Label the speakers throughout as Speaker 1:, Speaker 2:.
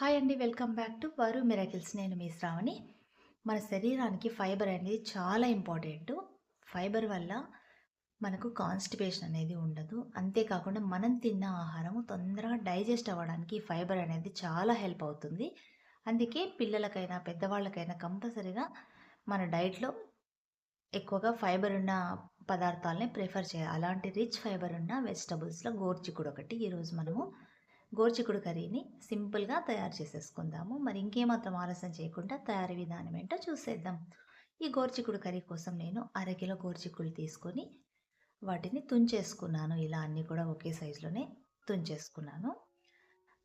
Speaker 1: Hi అండి welcome back to Varu miracles. నేను మీ శ్రావణి. మన శరీరానికి ఫైబర్ అనేది చాలా ఇంపార్టెంట్. ఫైబర్ వల్ల మనకు కాన్స్టిపేషన్ అనేది ఉండదు. అంతేకాకుండా మనం తిన్న ఆహారం తొందరగా డైజెస్ట్ అవ్వడానికి ఈ ఫైబర్ అనేది చాలా హెల్ప్ అవుతుంది. అందుకే పిల్లలకైనా పెద్దవాళ్ళకైనా కంపల్సరీగా మన డైట్లో ఎక్కువగా ఫైబర్ ఉన్న పదార్థాలని ప్రిఫర్ చేయాలి. అలాంటి రిచ్ ఫైబర్ ఉన్న వెజిటబుల్స్లో గోర్చిక్కుడు ఒకటి. ఈరోజు మనము గోర్చికుడు కర్రీని సింపుల్గా తయారు చేసేసుకుందాము. మరి ఇంకేమాత్రం ఆలస్యం చేయకుండా తయారీ విధానం ఏంటో చూసేద్దాం. ఈ గోర్చిక్కుడు కర్రీ కోసం నేను అరకిలో గోర్చికుడు తీసుకొని వాటిని తుంచేసుకున్నాను. ఇలా అన్నీ కూడా ఒకే సైజులోనే తుంచేసుకున్నాను.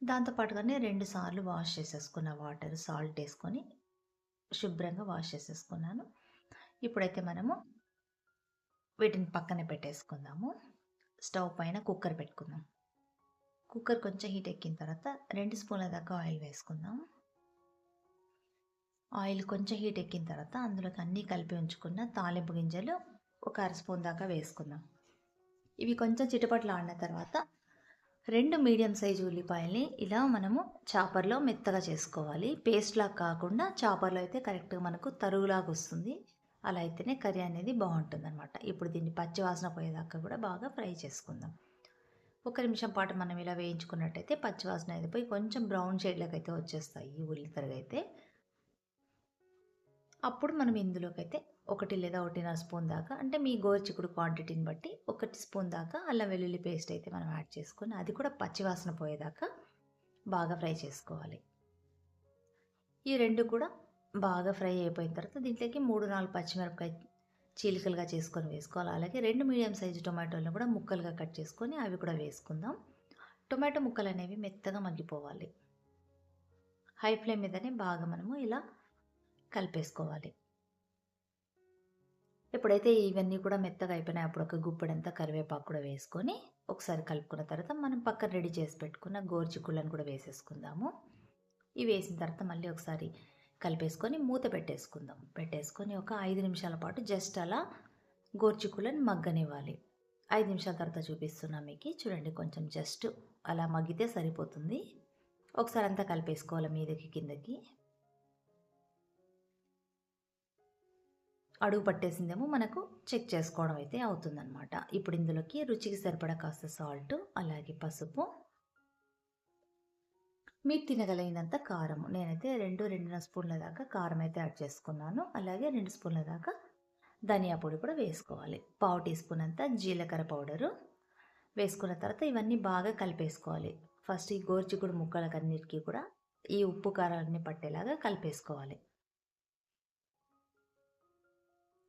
Speaker 1: దాంతోపాటుగానే రెండు సార్లు వాష్ చేసేసుకున్న వాటర్ సాల్ట్ వేసుకొని శుభ్రంగా వాష్ చేసేసుకున్నాను. ఇప్పుడైతే మనము వీటిని పక్కన పెట్టేసుకుందాము. స్టవ్ పైన కుక్కర్ పెట్టుకుందాం. కుక్కర్ కొంచెం హీట్ ఎక్కిన తర్వాత రెండు స్పూన్ల దాకా ఆయిల్ వేసుకుందాం. ఆయిల్ కొంచెం హీట్ ఎక్కిన తర్వాత అందులోకి అన్నీ కలిపి ఉంచుకున్న తాలింపు గింజలు ఒక అర స్పూన్ దాకా వేసుకుందాం. ఇవి కొంచెం చిటపట్లు ఆడిన తర్వాత రెండు మీడియం సైజు ఉల్లిపాయల్ని ఇలా మనము చాపర్లో మెత్తగా చేసుకోవాలి. పేస్ట్లా కాకుండా చాపర్లో అయితే కరెక్ట్గా మనకు తరుగులాగా వస్తుంది. అలా అయితేనే కర్రీ అనేది బాగుంటుంది అనమాట ఇప్పుడు దీన్ని పచ్చి వాసన పోయేదాకా కూడా బాగా ఫ్రై చేసుకుందాం. ఒక నిమిషం పాటు మనం ఇలా వేయించుకున్నట్టయితే పచ్చివాసన అయితే పోయి కొంచెం బ్రౌన్ షేడ్లోకి అయితే వచ్చేస్తాయి ఈ ఉల్లితరగైతే అప్పుడు మనం ఇందులోకి అయితే ఒకటి లేదా ఒకటిన్నర స్పూన్ దాకా అంటే మీ గోరుచిక్కుడు క్వాంటిటీని బట్టి ఒకటి స్పూన్ దాకా అల్లం వెల్లుల్లి పేస్ట్ అయితే మనం యాడ్ చేసుకొని అది కూడా పచ్చివాసన పోయేదాకా బాగా ఫ్రై చేసుకోవాలి. ఈ రెండు కూడా బాగా ఫ్రై అయిపోయిన తర్వాత దీంట్లోకి మూడు నాలుగు పచ్చిమిరపకాయ చీలికలుగా చేసుకొని వేసుకోవాలి. అలాగే రెండు మీడియం సైజు టొమాటోలను కూడా ముక్కలుగా కట్ చేసుకొని అవి కూడా వేసుకుందాం. టొమాటో ముక్కలు అనేవి మెత్తగా మగ్గిపోవాలి. హై ఫ్లేమ్ మీదనే బాగా మనము ఇలా కలిపేసుకోవాలి. ఎప్పుడైతే ఇవన్నీ కూడా మెత్తగా అయిపోయినాయి అప్పుడు ఒక గుప్పెడంతా కరివేపాకు కూడా వేసుకొని ఒకసారి కలుపుకున్న తర్వాత మనం పక్కన రెడీ చేసి పెట్టుకున్న గోరుచిక్కుళ్ళని కూడా వేసేసుకుందాము. ఇవి వేసిన తర్వాత మళ్ళీ ఒకసారి కలిపేసుకొని మూత పెట్టేసుకుందాం. పెట్టేసుకొని ఒక ఐదు నిమిషాల పాటు జస్ట్ అలా గోర్చిక్కులను మగ్గనివ్వాలి. ఐదు నిమిషాల తర్వాత చూపిస్తున్నా మీకు. చూడండి కొంచెం జస్ట్ అలా మగ్గితే సరిపోతుంది. ఒకసారి అంతా కలిపేసుకోవాలి మీదకి కిందకి. అడుగు పట్టేసిందేమో మనకు చెక్ చేసుకోవడం అయితే అవుతుందన్నమాట. ఇప్పుడు ఇందులోకి రుచికి సరిపడా కాస్త సాల్ట్ అలాగే పసుపు మీరు తినగలిగినంత కారం నేనైతే రెండు రెండున్నర స్పూన్ల దాకా కారం అయితే యాడ్ చేసుకున్నాను. అలాగే రెండు స్పూన్ల దాకా ధనియా పొడి కూడా వేసుకోవాలి. పావు టీ స్పూన్ అంతా జీలకర్ర పౌడరు వేసుకున్న తర్వాత ఇవన్నీ బాగా కలిపేసుకోవాలి. ఫస్ట్ ఈ గోర్చికుడు ముక్కలకన్నిటికీ కూడా ఈ ఉప్పు కారాలన్నీ పట్టేలాగా కలిపేసుకోవాలి.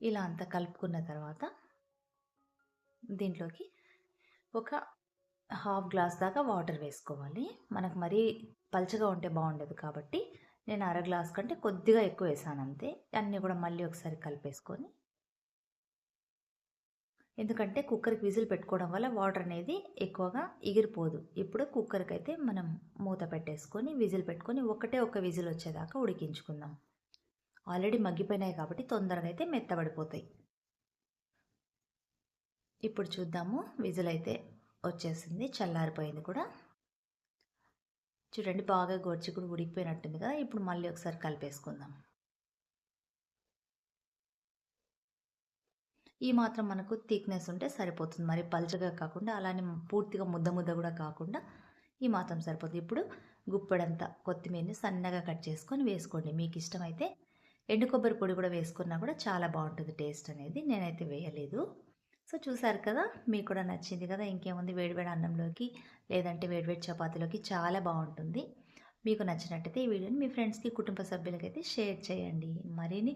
Speaker 1: ఇలా అంతా కలుపుకున్న తర్వాత దీంట్లోకి ఒక హాఫ్ గ్లాస్ దాకా వాటర్ వేసుకోవాలి. మనకు మరీ పల్చగా ఉంటే బాగుండదు కాబట్టి నేను అర గ్లాస్ కంటే కొద్దిగా ఎక్కువ వేసాను అంతే. అన్నీ కూడా మళ్ళీ ఒకసారి కలిపేసుకొని. ఎందుకంటే కుక్కర్కి విజిల్ పెట్టుకోవడం వల్ల వాటర్ అనేది ఎక్కువగా ఎగిరిపోదు. ఇప్పుడు కుక్కర్కి అయితే మనం మూత పెట్టేసుకొని విజిల్ పెట్టుకొని ఒకటే ఒక విజిల్ వచ్చేదాకా ఉడికించుకుందాం. ఆల్రెడీ మగ్గిపోయినాయి కాబట్టి తొందరగా అయితే మెత్తబడిపోతాయి. ఇప్పుడు చూద్దాము విజిల్ అయితే వచ్చేసింది చల్లారిపోయింది కూడా. చూడండి బాగా గోర్చికుడు ఉడికిపోయినట్టుంది కదా ఇప్పుడు మళ్ళీ ఒకసారి కలిపేసుకుందాం. ఈ మాత్రం మనకు థిక్నెస్ ఉంటే సరిపోతుంది. మరి పల్చగా కాకుండా అలానే పూర్తిగా ముద్ద ముద్ద కూడా కాకుండా ఈ మాత్రం సరిపోతుంది. ఇప్పుడు గుప్పెడంత కొత్తిమీరని సన్నగా కట్ చేసుకొని వేసుకోండి. మీకు ఇష్టమైతే ఎండు కొబ్బరి పొడి కూడా వేసుకున్నా కూడా చాలా బాగుంటుంది టేస్ట్ అనేది. నేనైతే వేయలేదు. సో చూసారు కదా మీకు కూడా నచ్చింది కదా ఇంకేముంది వేడివేడి అన్నంలోకి లేదంటే వేడివేడి చపాతీలోకి చాలా బాగుంటుంది. మీకు నచ్చినట్టయితే ఈ వీడియోని మీ ఫ్రెండ్స్కి కుటుంబ సభ్యులకైతే షేర్ చేయండి. మరిన్ని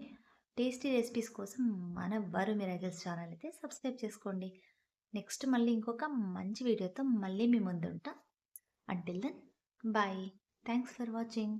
Speaker 1: టేస్టీ రెసిపీస్ కోసం మన వరు మిరాకిల్స్ ఛానల్ అయితే సబ్స్క్రైబ్ చేసుకోండి. నెక్స్ట్ మళ్ళీ ఇంకొక మంచి వీడియోతో మళ్ళీ మీ ముందుంటా. Until then bye thanks for watching